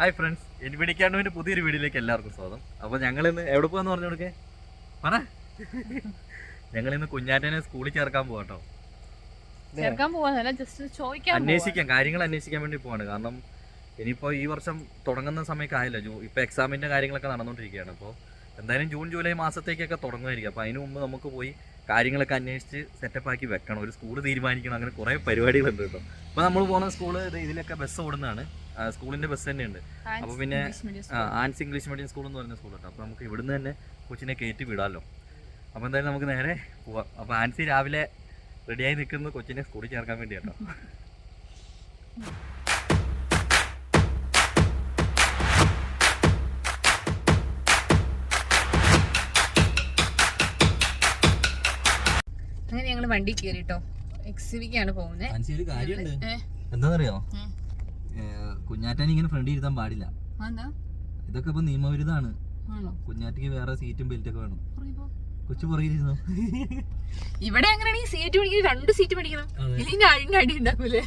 Hi friends N പിടിക്കാണ്ടുവിന്റെ പുതിയൊരു വീഡിയോയിലേക്ക് എല്ലാവർക്കും സ്വാഗതം. അപ്പോൾ ഞങ്ങൾ ഇന്ന് എവിടെ പോകാന്ന് പറഞ്ഞു കൊടുക്കേ? പറ. ഞങ്ങൾ ഇന്ന് കുഞ്ഞാറ്റനെ സ്കൂളിൽ ചേർക്കാൻ പോകട്ടോ ചേർക്കാൻ പോവാന്നല്ല ജസ്റ്റ് ചോദിക്കാൻ. അന്വേഷിക്കാം. കാര്യങ്ങൾ അന്വേഷിക്കാൻ വേണ്ടി പോവാണ്. കാരണം ഇനിയിപ്പോൾ ഈ വർഷം തുടങ്ങുന്ന സമയമൊക്കെ ആയില്ല. ജൂ ഇപ്പോൾ എക്സാമിന്റെ കാര്യങ്ങളൊക്കെ നടന്നുകൊണ്ടിരിക്കുകയാണ് അപ്പോൾ എന്തായാലും ജൂൺ ജൂലൈ മാസത്തേക്കൊക്കെ തുടങ്ങുമായിരിക്കും. അപ്പോൾ അതിന് മുമ്പ് നമുക്ക് പോയി കാര്യങ്ങളൊക്കെ അന്വേഷിച്ച് സെറ്റപ്പ് ആക്കി വെക്കണം. ഒരു സ്കൂൾ തീരുമാനിക്കണം. അങ്ങനെ കുറേ പരിപാടികളുണ്ട് കേട്ടോ. അപ്പോൾ നമ്മൾ പോകുന്ന സ്കൂൾ ഇതിലൊക്കെ ബസ് ഓടുന്നതാണ്. സ്കൂളിന്റെ സ്കൂളിന്റെ ബസ് തന്നെയുണ്ട്. അപ്പോൾ പിന്നെ. ആൻസ് ഇംഗ്ലീഷ് മീഡിയം സ്കൂൾ എന്ന് പറയുന്ന സ്കൂളുണ്ട് അപ്പോൾ നമുക്ക് ഇവിടുന്ന് തന്നെ കൊച്ചിനെ കയറ്റി വിടാമല്ലോ അപ്പോൾ എന്തായാലും നമുക്ക് നേരെ പോവാം. അപ്പോൾ ആൻസി രാവിലെ റെഡിയായി നിൽക്കുന്നത് കൊച്ചിനെ സ്കൂളിൽ ചേർക്കാൻ വേണ്ടി കേട്ടോ. അങ്ങനെ ഞങ്ങൾ വണ്ടി കേറിട്ടോ എക്സിവിക്കാണ് പോകുന്നത് എന്താണെന്നറിയോ. കുഞ്ഞാറ്റാൻ ഇങ്ങനെ ഫ്രണ്ട് ഇരുത്താൻ പാടില്ല. ഇതൊക്കെ ഇപ്പൊ നിയമവിരുദ്ധാണ് ആണോ? കുഞ്ഞാറ്റയ്ക്ക് വേറെ സീറ്റും ബെൽറ്റ് ഒക്കെ വേണം. കൊച്ചു പുറകിലിരുന്നു? ഇവിടെ അങ്ങനെയാണെങ്കിൽ സീറ്റ് പിടിക്കുന്നത് രണ്ട് സീറ്റ് പിടിക്കണം. ഇല്ലെങ്കിൽ അഴിന്റെ അടി ഉണ്ടാക്കൂലേ?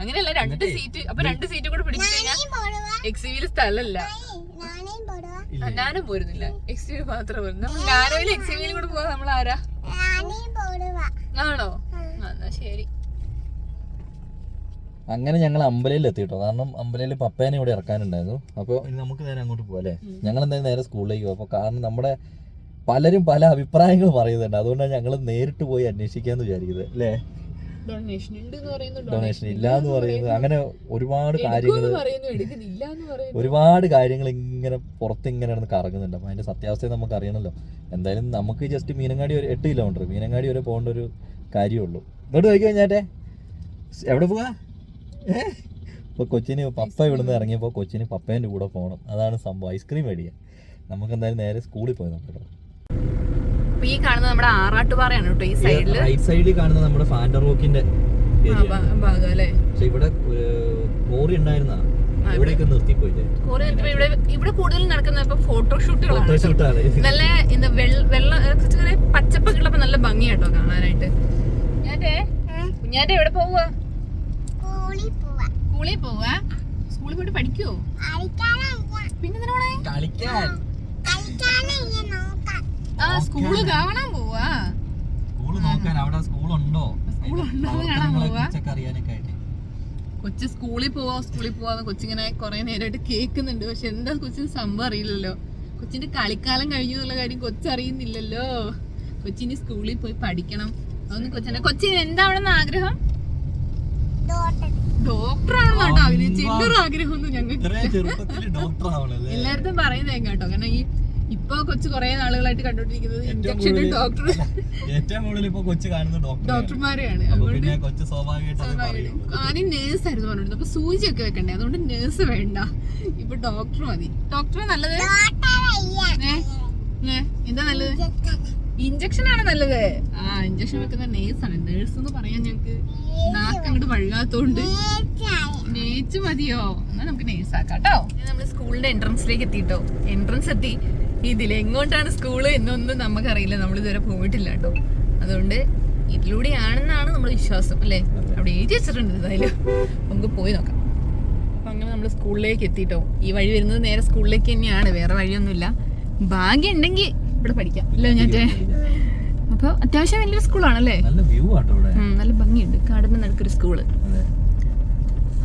അങ്ങനെയല്ല രണ്ട് സീറ്റ് അപ്പൊ രണ്ട് സീറ്റ് കൂടെ പിടിച്ചു കഴിഞ്ഞാൽ എക്സിവിയിൽ സ്ഥലമല്ല ഇല്ലേ? ഞാനും പോരുന്നില്ല. എക്സിബി മാത്രം പോരുന്നു. നമ്മൾ ഞാനോയിൽ എക്സിവിയിലും കൂടെ പോവാ. നമ്മൾ ആരാ ആണോ? എന്നാ ശരി. അങ്ങനെ ഞങ്ങൾ അമ്പലയിൽ എത്തിട്ടോ കാരണം അമ്പലയിൽ പപ്പേനെ ഇവിടെ ഇറക്കാനുണ്ടായിരുന്നു. അപ്പോൾ ഇനി നമുക്ക് നേരെ അങ്ങോട്ട് പോകാം അല്ലേ? ഞങ്ങൾ എന്തായാലും നേരെ സ്കൂളിലേക്ക് പോകും അപ്പോൾ കാരണം നമ്മുടെ പലരും പല അഭിപ്രായങ്ങൾ പറയുന്നുണ്ട്. അതുകൊണ്ടാണ് ഞങ്ങൾ നേരിട്ട് പോയി അന്വേഷിക്കാന്ന് വിചാരിക്കുന്നത്. അല്ലേ? ഡൊണേഷൻ ഉണ്ട് എന്ന് പറയുന്നു ഡൊണേഷൻ ഇല്ല എന്ന് പറയുന്നത് അങ്ങനെ ഒരുപാട് കാര്യങ്ങൾ ഒരുപാട് കാര്യങ്ങൾ ഇങ്ങനെ പുറത്ത് ഇങ്ങനെ നടന്ന് കറങ്ങുന്നുണ്ട്. അപ്പൊ അതിന്റെ സത്യാവസ്ഥ നമുക്ക് അറിയണമല്ലോ എന്തായാലും നമുക്ക് ജസ്റ്റ് മീനങ്ങാടി ഒരു എട്ട് കിലോമീറ്റർ മീനങ്ങാടി വരെ പോകേണ്ട ഒരു കാര്യമുള്ളൂ. ഇങ്ങോട്ട് നോക്കി കഴിഞ്ഞാട്ടെ. എവിടെ പോവാ? ഇപ്പൊ കൊച്ചിന് പപ്പ ഇവിടുന്ന് ഇറങ്ങിയപ്പോൾ കൊച്ചിന് പപ്പേന്റെ കൂടെ പോകണം അതാണ് സംഭവം. ഐസ്ക്രീം മേടിക്കാം നമുക്ക് എന്തായാലും നേരെ സ്കൂളിൽ പോയി നോക്കാം കേട്ടോ. അപ്പൊ ഈ കാണുന്നത് നമ്മുടെ ആറാട്ടുപാറയാണ് കേട്ടോ ഈ സൈഡിൽ റൈറ്റ് സൈഡിൽ കാണുന്ന നമ്മുടെ ഫാൻഡർ റോക്കിന്റെ ഭാഗം അല്ലേ? പക്ഷെ ഇവിടെ കോറി ഉണ്ടായിരുന്ന. ഇവിടെയൊക്കെ നിർത്തിപ്പോയില്ലേ ഇവിടെ ഇവിടെ കൂടുതൽ നടക്കുന്ന ഇപ്പൊ ഫോട്ടോഷൂട്ടുകളാണ് നല്ല എന്താ വെള്ള പച്ചപ്പൊക്കെ ഉള്ളപ്പോ നല്ല ഭംഗിയാട്ടോ കാണാനായിട്ട്. കുഞ്ഞാറ്റേ? കുഞ്ഞാറ്റെ എവിടെ പോവുക സ്കൂളിൽ പോവാ. സ്കൂളിൽ പോയിട്ട് പഠിക്കുവോ? പിന്നെ കളിക്കാൻ പോണേ? കളിക്കാൻ. ആ സ്കൂൾ കാണാൻ പോവാ. സ്കൂൾ നോക്കാൻ അവിടെ സ്കൂളുണ്ടോ? അറിയാനൊക്കെ ആയിട്ട് കൊച്ചു സ്കൂളിൽ പോവാ സ്കൂളിൽ പോവാന്ന് കൊച്ചിങ്ങനെ കുറെ നേരമായിട്ട് കേൾക്കുന്നുണ്ട്. പക്ഷെ എന്താ കൊച്ചിന് സംഭവം അറിയില്ലല്ലോ. കൊച്ചിന്റെ കളിക്കാലം കഴിഞ്ഞു എന്നുള്ള കാര്യം കൊച്ചറിയുന്നില്ലല്ലോ. കൊച്ചിനി സ്കൂളിൽ പോയി പഠിക്കണം. അതൊന്നും കൊച്ചിനെ കൊച്ചിന് എന്താ എന്താവണമെന്ന് ആഗ്രഹം? ഡോക്ടറാണെന്ന് കേട്ടോ. ചെറിയൊരു ആഗ്രഹം ഒന്നും ആഗ്രഹമൊന്നും ഞങ്ങൾക്ക് എല്ലായിടത്തും പറയുന്നേ കേട്ടോ. കാരണം ഈ ഇപ്പൊ കൊച്ചു കുറെ നാളുകളായിട്ട് കണ്ടോണ്ടിരിക്കുന്നത് ഏറ്റവും ഇഞ്ചക്ഷൻ ഡോക്ടർ ഏറ്റവും കൂടുതൽ ഇപ്പൊ കൊച്ചു കാണുന്ന ഡോക്ടർ ഡോക്ടർമാരെയാണ്. അതുകൊണ്ട് സ്വാഭാവികമായിട്ട് ആദ്യം നേഴ്സ് ആയിരുന്നു പറഞ്ഞിരുന്നത്. അപ്പൊ സൂചി ഒക്കെ വെക്കണ്ടേ? അതുകൊണ്ട് നേഴ്സ് വേണ്ട. ഇപ്പൊ ഡോക്ടർ മതി. ഡോക്ടർ നല്ലത്? എന്താ നല്ലത്? ഇഞ്ചക്ഷൻ. ആണ് നല്ലത്? ആ ഇഞ്ചക്ഷൻ വെക്കുന്ന നേഴ്സ് ആണ്. നേഴ്സ് എന്ന് പറയാൻ ഞങ്ങക്ക് നാക്ക് അങ്ങോട്ട് വഴുകാത്തോണ്ട് നേഴ്സ് മതിയോ? എന്നാ നമുക്ക് നേഴ്സ് ആക്കാം കേട്ടോ. നമ്മൾ സ്കൂളിന്റെ എൻട്രൻസിലേക്ക് എത്തിട്ടോ. എൻട്രൻസ് എത്തി. ഇതിൽ എങ്ങോട്ടാണ് സ്കൂൾ എന്നൊന്നും നമുക്കറിയില്ല. നമ്മൾ ഇതുവരെ പോയിട്ടില്ല കേട്ടോ അതുകൊണ്ട് ഇതിലൂടെയാണെന്നാണ് നമ്മുടെ വിശ്വാസം അല്ലേ? അവിടെ എഴുതി വെച്ചിട്ടുണ്ട് എന്തായാലും നമുക്ക് പോയി നോക്കാം. അപ്പൊ അങ്ങനെ നമ്മൾ സ്കൂളിലേക്ക് എത്തിയിട്ടോ ഈ വഴി വരുന്നത് നേരെ സ്കൂളിലേക്ക് തന്നെയാണ്. വേറെ വഴിയൊന്നുമില്ല. ഭാഗ്യം ഉണ്ടെങ്കിൽ ഇവിടെ പഠിക്കാം. ഇല്ല ഞാൻ അപ്പോൾ അത്യാവശ്യം വലിയൊരു സ്കൂളാണല്ലേ? നല്ല ഭംഗിയുണ്ട്. കാടിന്റെ നടുക്കൊരു സ്കൂൾ.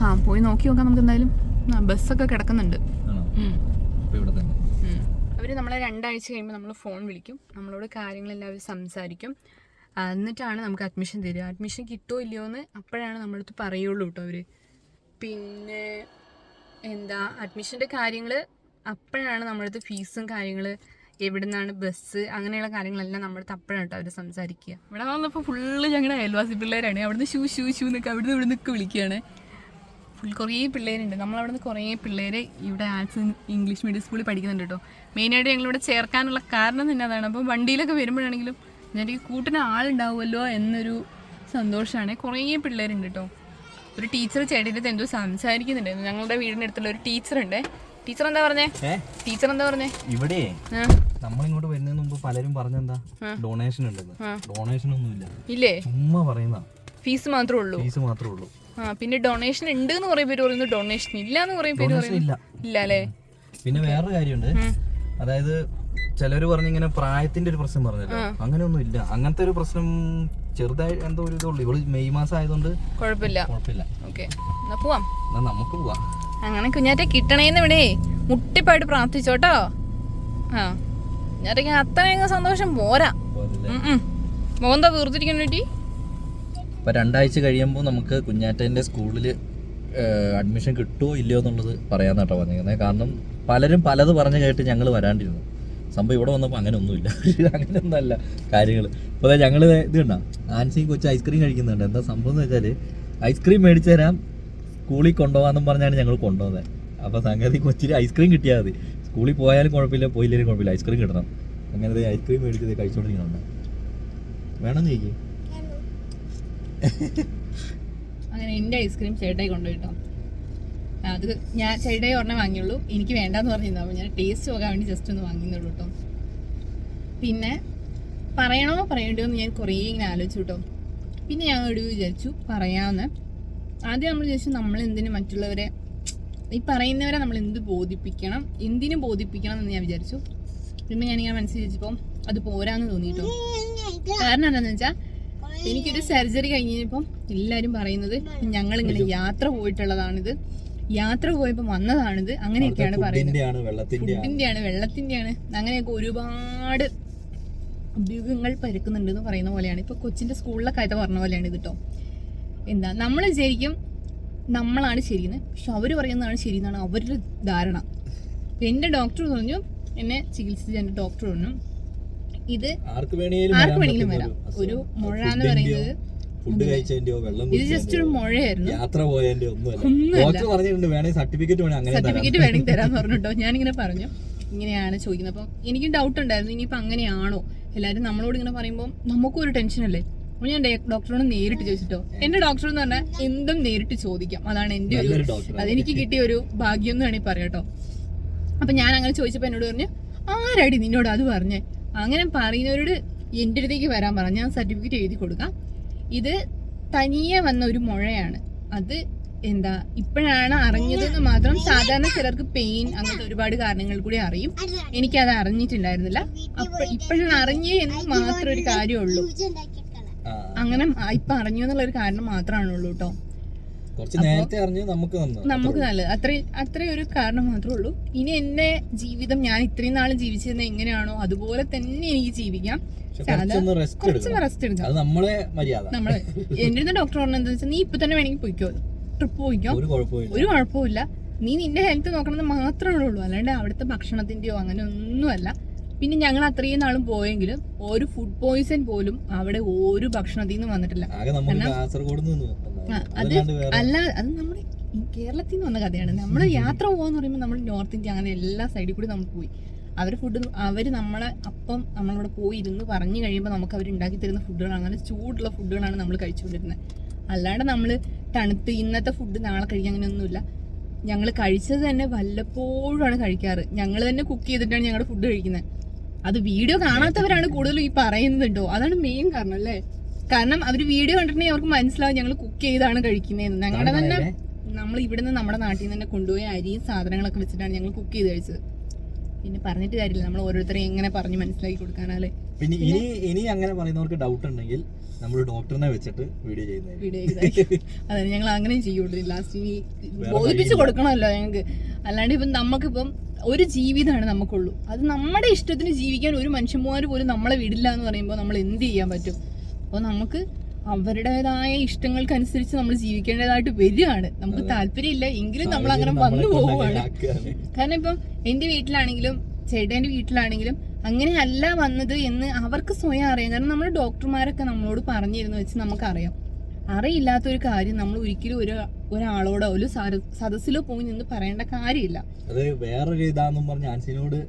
ആ പോയി നോക്കി നോക്കാം നമുക്ക് എന്തായാലും. ബസ്സൊക്കെ കിടക്കുന്നുണ്ട്. ഇവിടെ തന്നെ. ഉം. അവർ നമ്മളെ രണ്ടാഴ്ച കഴിയുമ്പോൾ നമ്മൾ ഫോൺ വിളിക്കും. നമ്മളോട് കാര്യങ്ങളെല്ലാം അവർ സംസാരിക്കും എന്നിട്ടാണ് നമുക്ക് അഡ്മിഷൻ തരിക. അഡ്മിഷൻ കിട്ടുമോ ഇല്ലയോ എന്ന് അപ്പോഴാണ് നമ്മളടുത്ത് പറയുള്ളൂ കേട്ടോ അവർ പിന്നെ എന്താ അഡ്മിഷന്റെ കാര്യങ്ങൾ അപ്പോഴാണ് നമ്മളടുത്ത് ഫീസും കാര്യങ്ങൾ എവിടെ നിന്നാണ് ബസ് അങ്ങനെയുള്ള കാര്യങ്ങളെല്ലാം നമ്മുടെ അടുത്ത് അപ്പോഴാണ് കേട്ടോ അവർ സംസാരിക്കുക. ഇവിടെ വന്നപ്പോൾ ഫുള്ള് ഞങ്ങളുടെ അയൽവാസി പിള്ളേരാണ്. അവിടുന്ന് ഷൂ ഷൂ ഷൂ എന്നൊക്കെ അവിടുന്ന് ഇവിടെ നിന്നൊക്കെ വിളിക്കുകയാണ്. ഫുൾ കുറേ പിള്ളേരുണ്ട്. നമ്മളവിടെ നിന്ന് കുറേ പിള്ളേര് ഇവിടെ ആർട്സ് ഇംഗ്ലീഷ് മീഡിയം സ്കൂളിൽ പഠിക്കുന്നുണ്ട് കേട്ടോ മെയിനായിട്ട് ഞങ്ങളിവിടെ ചേർക്കാനുള്ള കാരണം തന്നെ അതാണ്. അപ്പോൾ വണ്ടിയിലൊക്കെ വരുമ്പോഴാണെങ്കിലും ഞാൻ ഈ കൂട്ടിന് ആളുണ്ടാവുമല്ലോ എന്നൊരു സന്തോഷമാണ്. കുറേ പിള്ളേരുണ്ട് കേട്ടോ ഒരു ടീച്ചർ ചേട്ടന്റെ എന്തോ സംസാരിക്കുന്നുണ്ടായിരുന്നു ഞങ്ങളുടെ വീടിന്റെ അടുത്തുള്ള ഒരു ടീച്ചറുണ്ട് ടീച്ചർ എന്താ പറഞ്ഞേ? ടീച്ചർ എന്താ പറഞ്ഞേ? ഇവിടെ നമ്മൾ ഇങ്ങോട്ട് വരുന്നതിന് മുമ്പ് പലരും പറഞ്ഞെന്താ. ഡൊണേഷൻ ഉണ്ടെന്ന്. ഡൊണേഷൻ ഡൊണേഷൻ ഒന്നുമില്ല. ഇല്ലേ? ചുമ്മാ പറയുന്ന ഫീസ് മാത്രമേ ഉള്ളൂ. ഫീസ് മാത്രമേ ഉള്ളൂ. ആ പിന്നെ ഡൊണേഷൻ ഉണ്ട് എന്ന് കുറേ പേര് പറയുന്നു. ഡൊണേഷൻ ഇല്ല എന്ന് കുറേ പേര് പറയുന്നു. ഇല്ല. അല്ലേ പിന്നെ വേറൊരു കാര്യമുണ്ട്. ഉം. അതായത് ചിലര് പറഞ്ഞിങ്ങനെ പ്രായത്തിന്റെ ഒരു പ്രശ്നം പറഞ്ഞല്ലോ. അങ്ങനെയൊന്നും ഇല്ല. അങ്ങനത്തെ ഒരു പ്രശ്നം ചെറുതായി എന്തോ ഒരു ഇതുള്ളൂ. ഇവൾ മെയ് മാസം ആയതുകൊണ്ട് കുഴപ്പമില്ല. കുഴപ്പമില്ല. ഓക്കെ. എന്നാ പോവാം. എന്നാ നമുക്ക് പോവാം. അങ്ങനെ കുഞ്ഞാറ്റെ കിട്ടണേന്ന് ഇവിടെ മുട്ടിപ്പായിട്ട് പ്രാർത്ഥിച്ചോട്ടോ. ആ. കുഞ്ഞാറ്റയ്ക്ക് അത്രയും സന്തോഷം പോരാ. മോന്താ തീർത്തിരിക്കുന്ന വേണ്ടി അപ്പൊ രണ്ടാഴ്ച കഴിയുമ്പോൾ നമുക്ക് കുഞ്ഞാറ്റേന്റെ സ്കൂളിൽ അഡ്മിഷൻ കിട്ടുമോ ഇല്ലയോ എന്നുള്ളത് പറയാൻ പറയാന്നാട്ടോ പറഞ്ഞിരിക്കുന്നത് കാരണം പലരും പലത് പറഞ്ഞു കേട്ട് ഞങ്ങൾ വരാണ്ടിരുന്നു. സംഭവം ഇവിടെ വന്നപ്പോൾ അങ്ങനെ ഒന്നുമില്ല. അങ്ങനെയൊന്നല്ല കാര്യങ്ങൾ അപ്പോൾ ഞങ്ങൾ ഇത് കണ്ടാ ആൻസി കൊച്ച് ഐസ്ക്രീം കഴിക്കുന്നുണ്ട്. എന്താ സംഭവം എന്ന് വെച്ചാൽ ഐസ്ക്രീം മേടിച്ചു തരാം സ്കൂളിൽ കൊണ്ടുപോകാമെന്നും പറഞ്ഞാണ് ഞങ്ങൾ കൊണ്ടുപോകുന്നത് അപ്പോൾ സംഗതി കൊച്ചിന് ഐസ്ക്രീം കിട്ടിയാൽ മതി. സ്കൂളിൽ പോയാലും കുഴപ്പമില്ല പോയില്ലെങ്കിലും കുഴപ്പമില്ല. ഐസ്ക്രീം കിട്ടണം. അങ്ങനെ ഐസ്ക്രീം മേടിച്ചത് കഴിച്ചുകൊണ്ടിരിക്കുന്നുണ്ട് വേണം ചോദിക്കും അങ്ങനെ എന്റെ ഐസ്ക്രീം ചേട്ടായി കൊണ്ടുപോയിട്ടോ അത് ഞാൻ ചേട്ടായി ഒരെണ്ണം വാങ്ങിയുള്ളൂ. എനിക്ക് വേണ്ടാന്ന് പറഞ്ഞിരുന്നു. ഞാൻ ടേസ്റ്റ് പോകാൻ വേണ്ടി ജസ്റ്റ് ഒന്ന് വാങ്ങിയുള്ളൂ കേട്ടോ. പിന്നെ പറയണോ പറയണ്ടോ എന്ന് ഞാൻ കുറേ ഇങ്ങനെ ആലോചിച്ചു കേട്ടോ. പിന്നെ ഞാൻ ഒരു വിചാരിച്ചു പറയാമെന്ന് ആദ്യം നമ്മൾ വിചാരിച്ചു നമ്മൾ എന്തിനു മറ്റുള്ളവരെ ഈ പറയുന്നവരെ നമ്മൾ എന്ത് ബോധിപ്പിക്കണം എന്തിനു ബോധിപ്പിക്കണം എന്ന് ഞാൻ വിചാരിച്ചു. പിന്നെ ഞാനിങ്ങനെ മനസ്സിൽ വിചാരിച്ചപ്പോൾ അത് പോരാന്ന് തോന്നിയിട്ടോ കാരണം എന്താണെന്ന് വെച്ചാൽ എനിക്കൊരു സർജറി കഴിഞ്ഞപ്പം എല്ലാവരും പറയുന്നത് ഞങ്ങളിങ്ങനെ യാത്ര പോയിട്ടുള്ളതാണിത്. യാത്ര പോയപ്പോൾ വന്നതാണിത്. അങ്ങനെയൊക്കെയാണ് പറയുന്നത്. ഫുഡിന്റെയാണ് വെള്ളത്തിന്റെയാണ്. അങ്ങനെയൊക്കെ ഒരുപാട് അഭ്യൂഹങ്ങൾ പരക്കുന്നുണ്ട് എന്ന് പറയുന്ന പോലെയാണ്. ഇപ്പൊ കൊച്ചിന്റെ സ്കൂളിലെ ആയിട്ട് പറഞ്ഞ പോലെയാണ് ഇത് കേട്ടോ എന്താ നമ്മൾ ശരിക്കും നമ്മളാണ് ശരിയെന്ന്. പക്ഷെ അവർ പറയുന്നതാണ് ശരി എന്നാണ് അവരുടെ ധാരണ. എന്റെ ഡോക്ടർ പറഞ്ഞു എന്നെ ചികിത്സിച്ച എന്റെ ഡോക്ടർ പറഞ്ഞു ഇത് ആർക്ക് വേണമെങ്കിലും വരാം. ഒരു മുഴ എന്ന് പറയുന്നത് ഫുഡ് കഴിച്ചതിന്റെയോ വെള്ളം ഇത് ജസ്റ്റ് ഒരു മുഴയായിരുന്നു. യാത്ര പോയതിന്റെ ഒന്നുമല്ല. പറഞ്ഞിട്ടുണ്ട് സർട്ടിഫിക്കറ്റ് വേണേ അങ്ങനെ സർട്ടിഫിക്കറ്റ് വേണമെങ്കിൽ തരാന്ന് പറഞ്ഞിട്ടോ. ഞാനിങ്ങനെ പറഞ്ഞു. ഇങ്ങനെയാണ് ചോദിക്കുന്നത്. അപ്പം എനിക്ക് ഡൗട്ട് ഉണ്ടായിരുന്നു. ഇനിയിപ്പോൾ അങ്ങനെയാണോ? എല്ലാരും നമ്മളോട് ഇങ്ങനെ പറയുമ്പോൾ നമുക്കും ഒരു ടെൻഷൻ അല്ലേ? അപ്പോൾ ഞാൻ ഡോക്ടറോട് നേരിട്ട് ചോദിച്ചിട്ടോ. എന്റെ ഡോക്ടർ എന്ന് പറഞ്ഞാൽ എന്തും നേരിട്ട് ചോദിക്കാം. അതാണ് എന്റെ ഒരു അതെനിക്ക് കിട്ടിയ ഒരു ഭാഗ്യം എന്ന് വേണമെങ്കിൽ പറയാം കേട്ടോ. അപ്പം ഞാൻ അങ്ങനെ ചോദിച്ചപ്പോൾ എന്നോട് പറഞ്ഞു ആരാടി നിന്നോട് അത് പറഞ്ഞേ? അങ്ങനെ പറയുന്നവരോട് എന്റെ അടുത്തേക്ക് വരാൻ പറ. ഞാൻ സർട്ടിഫിക്കറ്റ് എഴുതി കൊടുക്കാം. ഇത് തനിയെ വന്ന ഒരു മുഴയാണ്. അത് എന്താ ഇപ്പോഴാണ് അറിഞ്ഞതെന്ന് മാത്രം സാധാരണ ചിലർക്ക് പെയിൻ അങ്ങനത്തെ ഒരുപാട് കാരണങ്ങൾ കൂടി അറിയും. എനിക്കത് അറിഞ്ഞിട്ടുണ്ടായിരുന്നില്ല. അപ്പൊ ഇപ്പോഴാണ് അറിഞ്ഞേ എന്ന് മാത്രം ഒരു കാര്യമുള്ളൂ. അങ്ങനെ ഇപ്പൊ അറിഞ്ഞു എന്നുള്ള ഒരു കാരണം മാത്രമാണുള്ളൂ കേട്ടോ കുറച്ച് നേരത്തെ അറിഞ്ഞ് നമുക്ക് നമുക്ക് നല്ലത്. അത്ര അത്രയും ഒരു കാരണം മാത്രമേ ഉള്ളൂ. ഇനി എന്റെ ജീവിതം ഞാൻ ഇത്രയും നാൾ ജീവിച്ചിരുന്ന എങ്ങനെയാണോ അതുപോലെ തന്നെ എനിക്ക് ജീവിക്കാം. കുറച്ചൊന്ന് റെസ്റ്റ് എടുക്കാം. നമ്മളെ മര്യാദ. നമ്മൾ എന്റെ ഡോക്ടർ പറഞ്ഞത് എന്താ വെച്ചാൽ നീ ഇപ്പൊ തന്നെ വേണമെങ്കിൽ പോയിക്കോ. ട്രിപ്പ് പോയിക്കോ. ഒരു കുഴപ്പമില്ല ഒരു കുഴപ്പമില്ല നീ നിന്റെ ഹെൽത്ത് നോക്കണമെന്ന് മാത്രമേ ഉള്ളൂ. അല്ലാണ്ട് അവിടുത്തെ ഭക്ഷണത്തിന്റെയോ അങ്ങനെ ഒന്നുമല്ല. പിന്നെ ഞങ്ങൾ അത്രയും നാളും പോയെങ്കിലും ഒരു ഫുഡ് പോയിസൺ പോലും അവിടെ ഒരു ഭക്ഷണത്തിൽ നിന്ന് വന്നിട്ടില്ല. അത് അല്ല അത് നമ്മുടെ കേരളത്തിൽ നിന്ന് വന്ന കഥയാണ്. നമ്മൾ യാത്ര പോകാന്ന് പറയുമ്പോൾ നമ്മൾ നോർത്ത് ഇന്ത്യ അങ്ങനെ എല്ലാ സൈഡിൽ കൂടി നമ്മൾ പോയി. അവർ ഫുഡ് അവർ നമ്മളെ അപ്പം നമ്മളവിടെ പോയി ഇരുന്ന് പറഞ്ഞു കഴിയുമ്പോൾ നമുക്ക് അവർ ഉണ്ടാക്കി തരുന്ന ഫുഡുകളാണ് അങ്ങനെ ചൂടുള്ള ഫുഡുകളാണ് നമ്മൾ കഴിച്ചുകൊണ്ടിരുന്നത്. അല്ലാണ്ട് നമ്മൾ തണുത്ത് ഇന്നത്തെ ഫുഡ് നാളെ കഴിക്കാൻ അങ്ങനെയൊന്നുമില്ല. ഞങ്ങൾ കഴിച്ചത് തന്നെ വല്ലപ്പോഴുമാണ് കഴിക്കാറ്. ഞങ്ങൾ തന്നെ കുക്ക് ചെയ്തിട്ടാണ് ഞങ്ങളുടെ ഫുഡ് കഴിക്കുന്നത് അത് വീഡിയോ കാണാത്തവരാണ് കൂടുതലും ഈ പറയുന്നുണ്ടോ അതാണ് മെയിൻ കാരണം അല്ലേ? കാരണം അവർ വീഡിയോ കണ്ടിട്ടുണ്ടെങ്കിൽ അവർക്ക് മനസ്സിലാവും ഞങ്ങൾ കുക്ക് ചെയ്താണ് കഴിക്കുന്നതെന്ന്. ഞങ്ങളുടെ തന്നെ നമ്മൾ ഇവിടുന്ന് നമ്മുടെ നാട്ടിൽ നിന്ന് തന്നെ കൊണ്ടുപോയി അരിയും സാധനങ്ങളൊക്കെ വെച്ചിട്ടാണ് ഞങ്ങൾ കുക്ക് ചെയ്ത് കഴിച്ചത്. പിന്നെ പറഞ്ഞിട്ട് കാര്യമില്ല. നമ്മൾ ഓരോരുത്തരെയും എങ്ങനെ പറഞ്ഞ് മനസ്സിലാക്കി കൊടുക്കാനല്ലേ പിന്നെ ഇനി ഇനി അങ്ങനെ പറയുന്നവർക്ക് ഡൗട്ട് ഉണ്ടെങ്കിൽ നമ്മൾ ഡോക്ടറിനെ വെച്ചിട്ട് വീഡിയോ ചെയ്യുന്നത് വീഡിയോ അതെ ഞങ്ങൾ അങ്ങനെ ചെയ്യുള്ളൂ. ലാസ്റ്റ് ഇനി ബോധിപ്പിച്ച് കൊടുക്കണമല്ലോ ഞങ്ങൾക്ക് അല്ലാണ്ട് ഇപ്പം നമുക്കിപ്പം ഒരു ജീവിതമാണ് നമുക്കുള്ളൂ. അത് നമ്മുടെ ഇഷ്ടത്തിന് ജീവിക്കാൻ ഒരു മനുഷ്യന്മാർ പോലും നമ്മളെ വിടില്ല എന്ന് പറയുമ്പോൾ നമ്മൾ എന്ത് ചെയ്യാൻ പറ്റും? അപ്പോൾ നമുക്ക് അവരുടേതായ ഇഷ്ടങ്ങൾക്കനുസരിച്ച് നമ്മൾ ജീവിക്കേണ്ടതായിട്ട് വരികയാണ്. നമുക്ക് താല്പര്യമില്ല. എങ്കിലും നമ്മൾ അങ്ങനെ വന്നു പോവുകയാണ്. കാരണം ഇപ്പം എന്റെ വീട്ടിലാണെങ്കിലും ചേട്ടന്റെ വീട്ടിലാണെങ്കിലും അങ്ങനെ അല്ല വന്നത് എന്ന് അവർക്ക് സ്വയം അറിയാം. കാരണം നമ്മുടെ ഡോക്ടർമാരൊക്കെ നമ്മളോട് പറഞ്ഞിരുന്നു വെച്ച് നമുക്കറിയാം. അറിയില്ലാത്ത ഒരു കാര്യം നമ്മൾ ഒരിക്കലും ഒരു ഒരാളോടോ ഒരു സദസ്സിലോ പോയി നിന്ന് പറയേണ്ട കാര്യമില്ല. അത് വേറൊരു ഇതാന്നും പറഞ്ഞ ആൻസിനോട്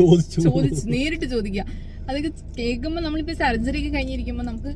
ചോദിച്ച് നേരിട്ട് ചോദിക്കുക. അതൊക്കെ കേൾക്കുമ്പോൾ നമ്മളിപ്പോൾ സർജറി ഒക്കെ കഴിഞ്ഞിരിക്കുമ്പോൾ നമുക്ക്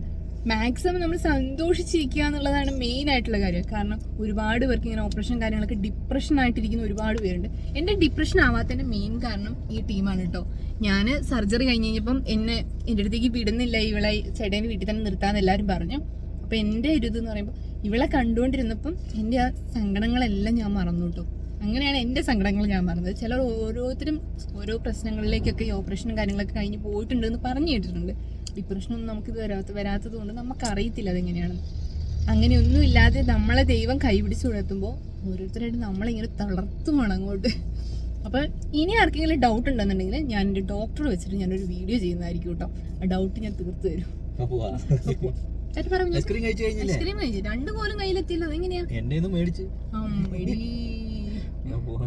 മാക്സിമം നമ്മൾ സന്തോഷിച്ചിരിക്കുക എന്നുള്ളതാണ് മെയിൻ ആയിട്ടുള്ള കാര്യം. കാരണം ഒരുപാട് പേർക്ക് ഇങ്ങനെ ഓപ്പറേഷൻ കാര്യങ്ങളൊക്കെ ഡിപ്രഷൻ ആയിട്ടിരിക്കുന്ന ഒരുപാട് പേരുണ്ട്. എന്റെ ഡിപ്രഷൻ ആവാത്തതിന്റെ മെയിൻ കാരണം ഈ ടീമാണ് കേട്ടോ ഞാൻ സർജറി കഴിഞ്ഞ് കഴിഞ്ഞപ്പം എന്നെ എന്റെ അടുത്തേക്ക് വിടുന്നില്ല. ഇവളെ ചേട്ടേനെ വീട്ടിൽ തന്നെ നിർത്താന്ന് എല്ലാവരും പറഞ്ഞു. അപ്പോൾ എന്റെ ഒരു ഇതെന്ന് പറയുമ്പോൾ ഇവളെ കണ്ടുകൊണ്ടിരുന്നപ്പം എന്റെ ആ സങ്കടങ്ങളെല്ലാം ഞാൻ മറന്നു കേട്ടോ അങ്ങനെയാണ് എന്റെ സങ്കടങ്ങൾ ഞാൻ പറഞ്ഞത്. ചിലർ ഓരോരുത്തരും ഓരോ പ്രശ്നങ്ങളിലേക്കൊക്കെ ഈ ഓപ്പറേഷനും കാര്യങ്ങളൊക്കെ കഴിഞ്ഞ് പോയിട്ടുണ്ട് എന്ന് പറഞ്ഞു കേട്ടിട്ടുണ്ട്. ഡിപ്രഷനൊന്നും നമുക്കിത് വരാത്ത വരാത്തത് കൊണ്ട് നമുക്ക് അറിയത്തില്ല അതെങ്ങനെയാണെന്ന് അങ്ങനെയൊന്നും ഇല്ലാതെ നമ്മളെ ദൈവം കൈപിടിച്ച് ഉയർത്തുമ്പോൾ ഓരോരുത്തരായിട്ട് നമ്മളിങ്ങനെ തളർത്തുമാണ് അങ്ങോട്ട്. അപ്പോൾ ഇനി ആർക്കെങ്കിലും ഡൗട്ട് ഉണ്ടെന്നുണ്ടെങ്കിൽ ഞാൻ എന്റെ ഡോക്ടർ വെച്ചിട്ട് ഞാനൊരു വീഡിയോ ചെയ്യുന്നതായിരിക്കും കേട്ടോ. ആ ഡൗട്ട് ഞാൻ തീർത്തു തരും. ഐസ്ക്രീം കഴിച്ചു രണ്ട് കോലും കയ്യിലെത്തിയില്ല അതെങ്ങനെയാ? എന്നെ മേടിച്ചു മേടിച്ച്. അമ്മടി. ഞാൻ പോവാ